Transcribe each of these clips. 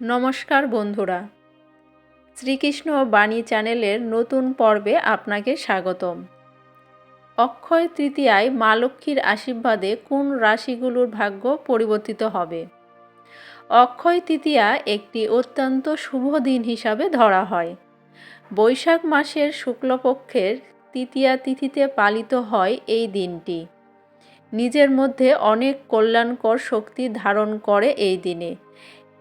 নমস্কার বন্ধুরা। শ্রীকৃষ্ণ বাণী চ্যানেলের নতুন পর্বে আপনাকে স্বাগতম। অক্ষয় তৃতীয়ায় মা লক্ষ্মীর আশীর্বাদে কোন রাশিগুলোর ভাগ্য পরিবর্তিত হবে? অক্ষয় তৃতীয়া একটি অত্যন্ত শুভ দিন হিসাবে ধরা হয়। বৈশাখ মাসের শুক্লপক্ষের তৃতীয়া তিথিতে পালিত হয় এই দিনটি। নিজের মধ্যে অনেক কল্যাণকর শক্তি ধারণ করে এই দিনে।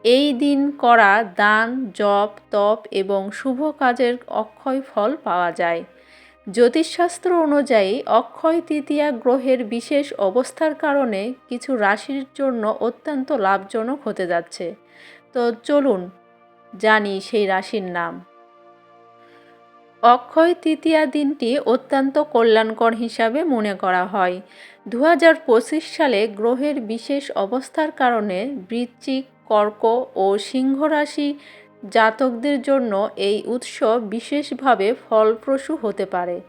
এই দিন করা দান, জপ, তপ এবং শুভ কাজের অক্ষয় ফল পাওয়া যায়। জ্যোতিষশাস্ত্র অনুযায়ী অক্ষয় তৃতীয়া গ্রহের বিশেষ অবস্থার কারণে কিছু রাশির জন্য অত্যন্ত লাভজনক হতে যাচ্ছে। তো চলুন জানি সেই রাশির নাম। অক্ষয় তৃতীয়া দিনটি অত্যন্ত কল্যাণকর হিসাবে মনে করা হয়। দু হাজার পঁচিশ সালে গ্রহের বিশেষ অবস্থার কারণে বৃশ্চিক কর্ক ও সিংহ রাশি জাতকদের জন্য এই উৎসব বিশেষভাবে ফলপ্রসূ হতে পারে।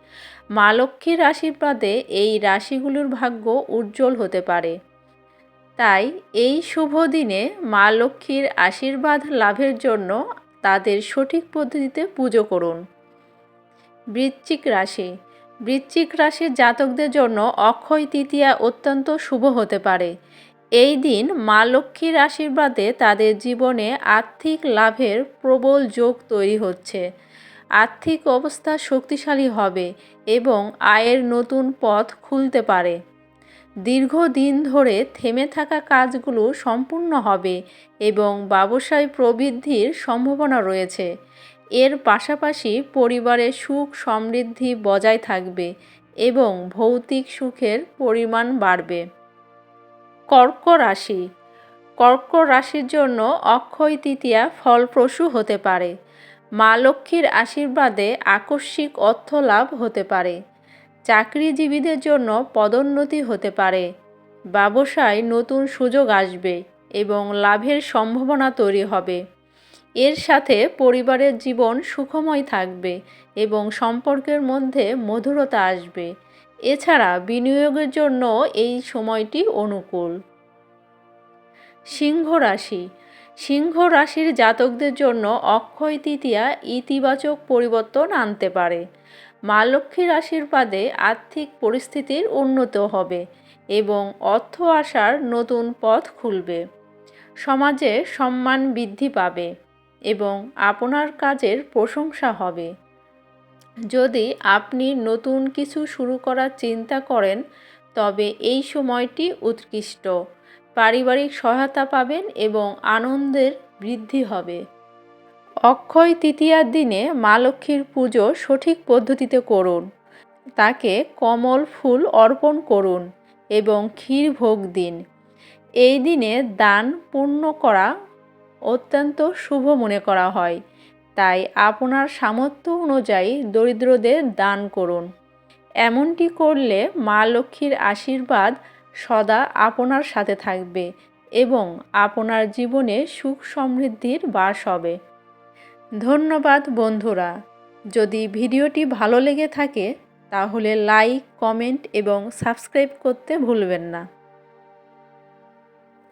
মা লক্ষ্মীর আশীর্বাদে এই রাশিগুলোর ভাগ্য উজ্জ্বল হতে পারে। তাই এই শুভ দিনে মা লক্ষ্মীর আশীর্বাদ লাভের জন্য তাদের সঠিক পদ্ধতিতে পুজো করুন। বৃশ্চিক রাশি। বৃশ্চিক রাশির জাতকদের জন্য অক্ষয় তৃতীয়া অত্যন্ত শুভ হতে পারে। এই দিন মা লক্ষ্মীর আশীর্বাদে তাদের জীবনে আর্থিক লাভের প্রবল যোগ তৈরি হচ্ছে। আর্থিক অবস্থা শক্তিশালী হবে এবং আয়ের নতুন পথ খুলতে পারে। দীর্ঘদিন ধরে থেমে থাকা কাজগুলো সম্পূর্ণ হবে এবং ব্যবসায় প্রবৃদ্ধির সম্ভাবনা রয়েছে। এর পাশাপাশি পরিবারে সুখ সমৃদ্ধি বজায় থাকবে এবং ভৌতিক সুখের পরিমাণ বাড়বে। কর্ক রাশি। কর্ক রাশির জন্য অক্ষয় তৃতীয়া ফলপ্রসূ হতে পারে। মা লক্ষ্মীর আশীর্বাদে আকস্মিক অর্থ লাভ হতে পারে। চাকরিজীবীদের জন্য পদোন্নতি হতে পারে। ব্যবসায় নতুন সুযোগ আসবে এবং লাভের সম্ভাবনা তৈরি হবে। এর সাথে পরিবারের জীবন সুখময় থাকবে এবং সম্পর্কের মধ্যে মধুরতা আসবে। এছাড়া বিনিয়োগের জন্য এই সময়টি অনুকূল। সিংহ রাশি। সিংহ রাশির জাতকদের জন্য অক্ষয় তৃতীয়া ইতিবাচক পরিবর্তন আনতে পারে। মা লক্ষ্মীর আশীর্বাদে আর্থিক পরিস্থিতির উন্নত হবে এবং অর্থ আসার নতুন পথ খুলবে। সমাজে সম্মান বৃদ্ধি পাবে এবং আপনার কাজের প্রশংসা হবে। যদি আপনি নতুন কিছু শুরু করার চিন্তা করেন, তবে এই সময়টি উৎকৃষ্ট। পারিবারিক সহায়তা পাবেন এবং আনন্দের বৃদ্ধি হবে। অক্ষয় তৃতীয়ার দিনে মা লক্ষ্মীর পুজো সঠিক পদ্ধতিতে করুন। তাকে কমল ফুল অর্পণ করুন এবং ক্ষীর ভোগ দিন। এই দিনে দান পূর্ণ করা অত্যন্ত শুভ মনে করা হয়। তাই আপনার সামর্থ্য অনুযায়ী দরিদ্রদের দান করুন। এমনটি করলে মা লক্ষ্মীর আশীর্বাদ সদা আপনার সাথে থাকবে এবং আপনার জীবনে সুখ সমৃদ্ধির বাস হবে। ধন্যবাদ বন্ধুরা। যদি ভিডিওটি ভালো লেগে থাকে, তাহলে লাইক, কমেন্ট এবং সাবস্ক্রাইব করতে ভুলবেন না।